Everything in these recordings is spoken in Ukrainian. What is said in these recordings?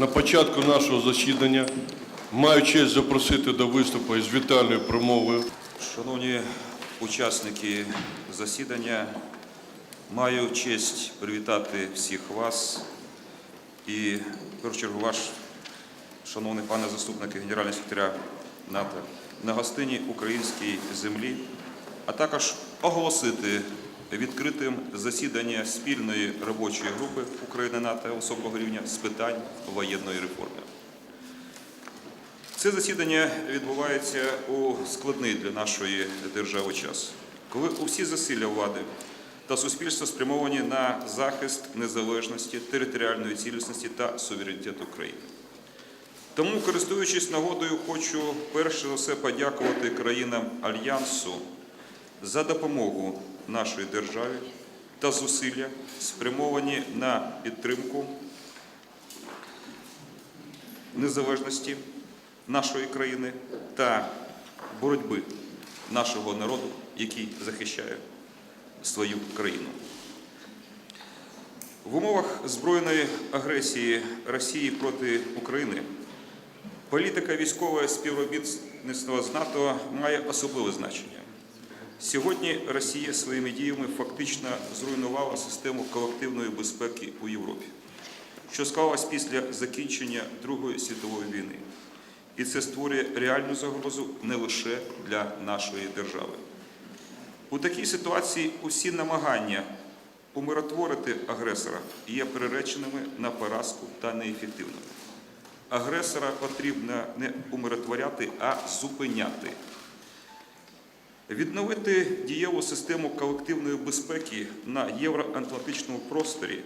На початку нашого засідання маю честь запросити до виступу із вітальною промовою. Шановні учасники засідання, маю честь привітати всіх вас. І, в першу чергу, ваш, шановний пане заступник генерального секретаря НАТО, на гостині українській землі, а також оголосити відкритим засідання спільної робочої групи України-НАТО високого рівня з питань воєнної реформи. Це засідання відбувається у складний для нашої держави час, коли усі зусилля влади та суспільства спрямовані на захист незалежності, територіальної цілісності та суверенітету країни. Тому, користуючись нагодою, хочу перш за все подякувати країнам Альянсу за допомогу нашій державі та зусилля, спрямовані на підтримку незалежності нашої країни та боротьби нашого народу, який захищає свою країну. В умовах збройної агресії Росії проти України політика військове співробітництва з НАТО має особливе значення. Сьогодні Росія своїми діями фактично зруйнувала систему колективної безпеки у Європі, що склалась після закінчення Другої світової війни. І це створює реальну загрозу не лише для нашої держави. У такій ситуації усі намагання умиротворити агресора є приреченими на поразку та неефективними. Агресора потрібно не умиротворяти, а зупиняти. Відновити дієву систему колективної безпеки на євроатлантичному просторі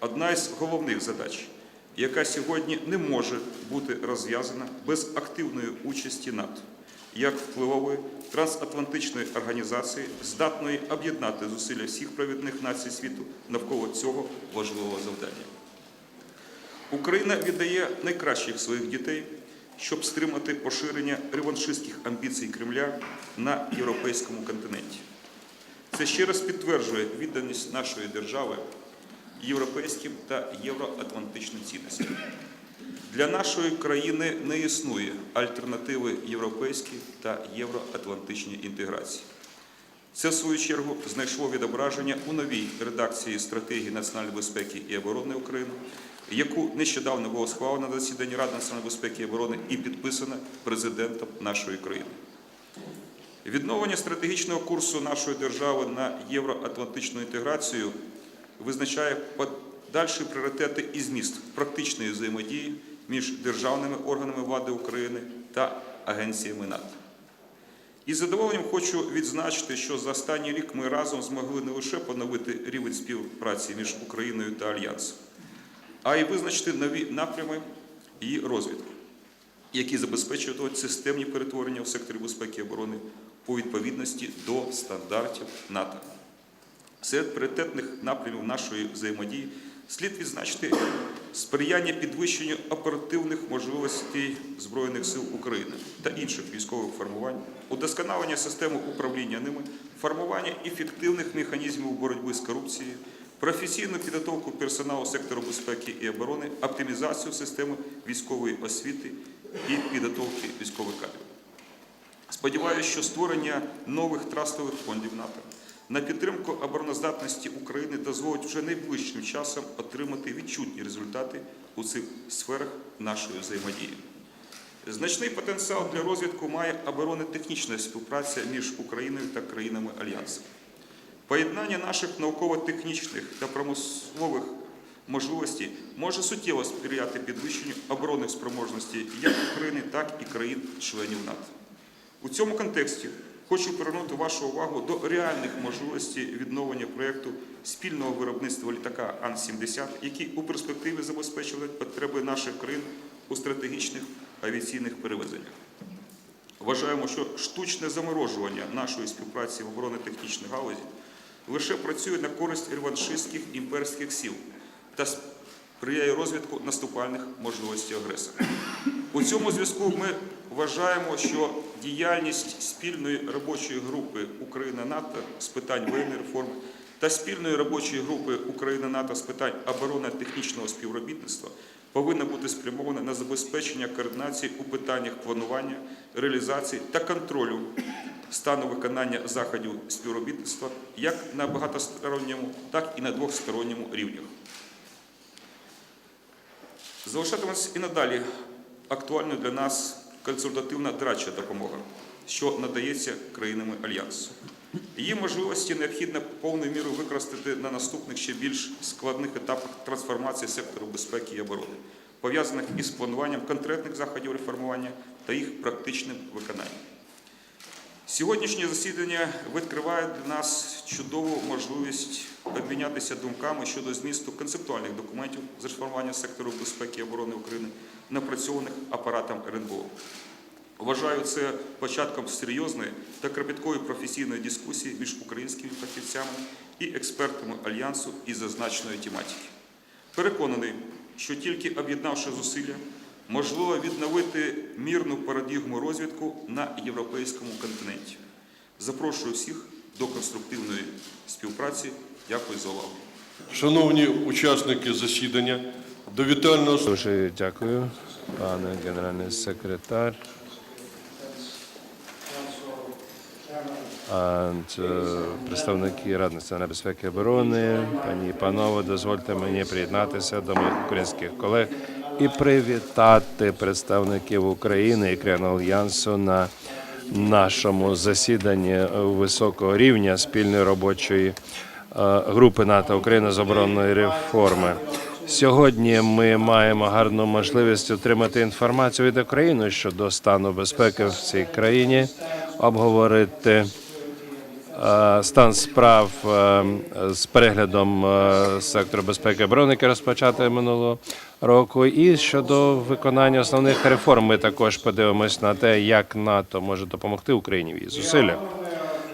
одна із головних задач, яка сьогодні не може бути розв'язана без активної участі НАТО, як впливової трансатлантичної організації, здатної об'єднати зусилля всіх провідних націй світу навколо цього важливого завдання. Україна віддає найкращих своїх дітей, щоб стримати поширення реваншистських амбіцій Кремля на європейському континенті. Це ще раз підтверджує відданість нашої держави європейським та євроатлантичним цінностям. Для нашої країни не існує альтернативи європейській та євроатлантичній інтеграції. Це, в свою чергу, знайшло відображення у новій редакції стратегії національної безпеки і оборони України, яку нещодавно було схвалено на засіданні Ради національної безпеки і оборони і підписано президентом нашої країни. Відновлення стратегічного курсу нашої держави на євроатлантичну інтеграцію визначає подальші пріоритети і зміст практичної взаємодії між державними органами влади України та агенціями НАТО. Із задоволенням хочу відзначити, що за останній рік ми разом змогли не лише поновити рівень співпраці між Україною та Альянсом, а й визначити нові напрями її розвитку, які забезпечують системні перетворення в секторі безпеки і оборони у відповідності до стандартів НАТО. Серед пріоритетних напрямів нашої взаємодії слід відзначити сприяння підвищенню оперативних можливостей Збройних сил України та інших військових формувань, удосконалення системи управління ними, формування ефективних механізмів боротьби з корупцією, професійну підготовку персоналу сектору безпеки і оборони, оптимізацію системи військової освіти і підготовки військових кадрів. Сподіваюся, що створення нових трастових фондів НАТО на підтримку обороноздатності України дозволить вже найближчим часом отримати відчутні результати у цих сферах нашої взаємодії. Значний потенціал для розвитку має оборонно-технічна співпраця між Україною та країнами Альянсу. Поєднання наших науково-технічних та промислових можливостей може суттєво сприяти підвищенню оборонних спроможностей як України, так і країн-членів НАТО. У цьому контексті хочу привернути вашу увагу до реальних можливостей відновлення проєкту спільного виробництва літака Ан-70, який у перспективі забезпечує потреби наших країн у стратегічних авіаційних перевезеннях. Вважаємо, що штучне заморожування нашої співпраці в оборонно-технічній галузі лише працює на користь реваншистських імперських сил та сприяє розвитку наступальних можливостей агресора. У цьому зв'язку ми вважаємо, що діяльність спільної робочої групи Україна-НАТО з питань воєнної реформи та спільної робочої групи Україна-НАТО з питань оборонно-технічного співробітництва повинна бути спрямована на забезпечення координації у питаннях планування, реалізації та контролю стану виконання заходів співробітництва як на багатосторонньому, так і на двосторонньому рівнях. Залишатиметься і надалі актуальною для нас консультативна дорадча допомога, що надається країнами Альянсу. Її можливості необхідно повною мірою використати на наступних ще більш складних етапах трансформації сектору безпеки і оборони, пов'язаних із плануванням конкретних заходів реформування та їх практичним виконанням. Сьогоднішнє засідання відкриває для нас чудову можливість обмінятися думками щодо змісту концептуальних документів з реформування сектору безпеки і оборони України, напрацьованих апаратом РНБО. Вважаю це початком серйозної та кропіткої професійної дискусії між українськими фахівцями і експертами альянсу із зазначеної тематики. Переконаний, що тільки об'єднавши зусилля, можливо відновити мірну парадігму розвідку на європейському континенті. Запрошую всіх до конструктивної співпраці. Дякую за увагу. Шановні учасники засідання, до вітального Дуже дякую, пане генеральний секретар. Представники Ради національної безпеки і оборони, пані і панове, дозвольте мені приєднатися до моїх українських колег і привітати представників України і Альянсу на нашому засіданні високого рівня спільної робочої е, групи НАТО Україна з оборонної реформи. Сьогодні ми маємо гарну можливість отримати інформацію від України щодо стану безпеки в цій країні, обговорити стан справ е, з переглядом е, сектору безпеки оборони, який розпочати минулого року, і щодо виконання основних реформ. Ми також подивимось на те, як НАТО може допомогти Україні в її зусиллях.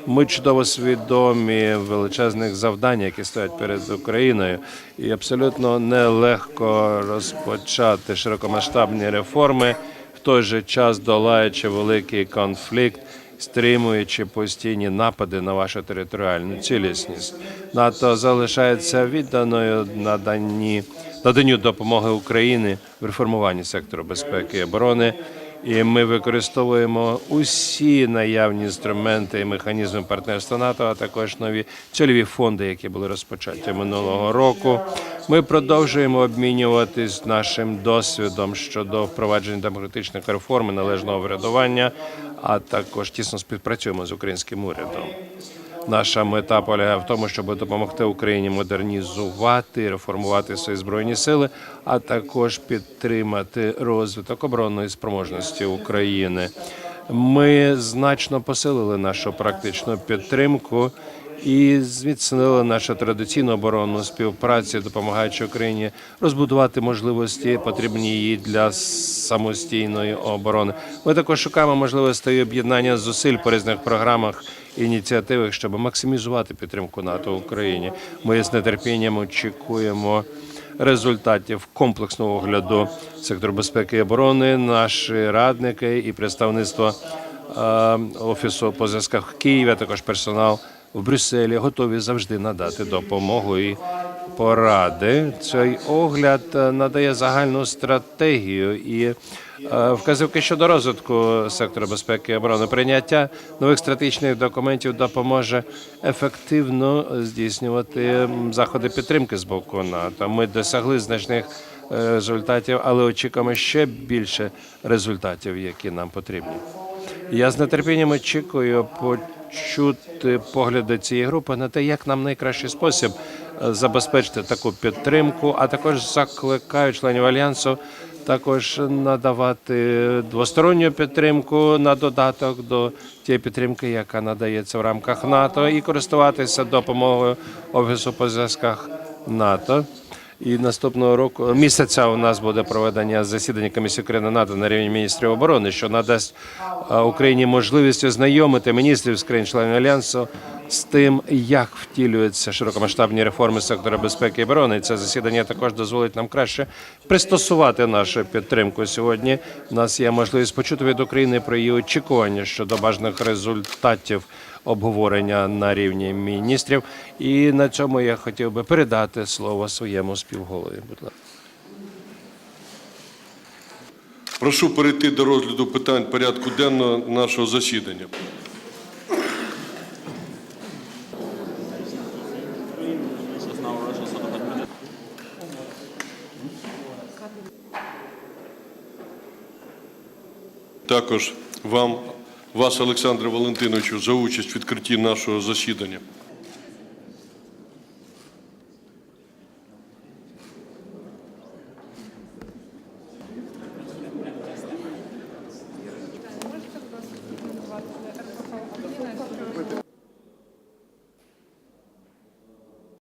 Ми чудово свідомі величезних завдань, які стоять перед Україною, і абсолютно нелегко розпочати широкомасштабні реформи, в той же час долаючи великий конфлікт, стримуючи постійні напади на вашу територіальну цілісність. НАТО залишається відданою наданні наданню допомоги Україні в реформуванні сектору безпеки і оборони. І ми використовуємо усі наявні інструменти і механізми партнерства НАТО, а також нові цільові фонди, які були розпочаті минулого року. Ми продовжуємо обмінюватись нашим досвідом щодо впровадження демократичних реформ і належного врядування, а також тісно співпрацюємо з українським урядом. Наша мета полягає в тому, щоб допомогти Україні модернізувати, реформувати свої збройні сили, а також підтримати розвиток оборонної спроможності України. Ми значно посилили нашу практичну підтримку і зміцнили нашу традиційну оборонну співпрацю, допомагаючи Україні розбудувати можливості, потрібні їй для самостійної оборони. Ми також шукаємо можливостей об'єднання зусиль по різних програмах і ініціативах, щоб максимізувати підтримку НАТО в Україні. Ми з нетерпінням очікуємо результатів комплексного огляду сектору безпеки і оборони. Наші радники і представництво е, офісу по зв'язках в Києві, а також персонал в Брюсселі готові завжди надати допомогу і поради. Цей огляд е, надає загальну стратегію і е, вказівки щодо розвитку сектору безпеки і оборони. Прийняття нових стратегічних документів допоможе ефективно здійснювати заходи підтримки з боку НАТО. Ми досягли значних е, результатів, але очікуємо ще більше результатів, які нам потрібні. Я з нетерпінням очікую почути погляди цієї групи на те, як нам найкращий спосіб е, забезпечити таку підтримку, а також закликаю членів альянсу також надавати двосторонню підтримку на додаток до тієї підтримки, яка надається в рамках НАТО, і користуватися допомогою офісу по зв'язках НАТО. І наступного року місяця у нас буде проведення засідання комісії України НАТО на рівні міністрів оборони, що надасть е, Україні можливість ознайомити міністрів з країн членів альянсу з тим, як втілюються широкомасштабні реформи сектора безпеки і оборони. Це засідання також дозволить нам краще пристосувати нашу підтримку. Сьогодні у нас є можливість почути від України про її очікування щодо бажаних результатів обговорення на рівні міністрів. І на цьому я хотів би передати слово своєму співголові. Будь ласка. Прошу перейти до розгляду питань порядку денного нашого засідання. Також вам, вас, Олександре Валентиновичу, за участь в відкритті нашого засідання.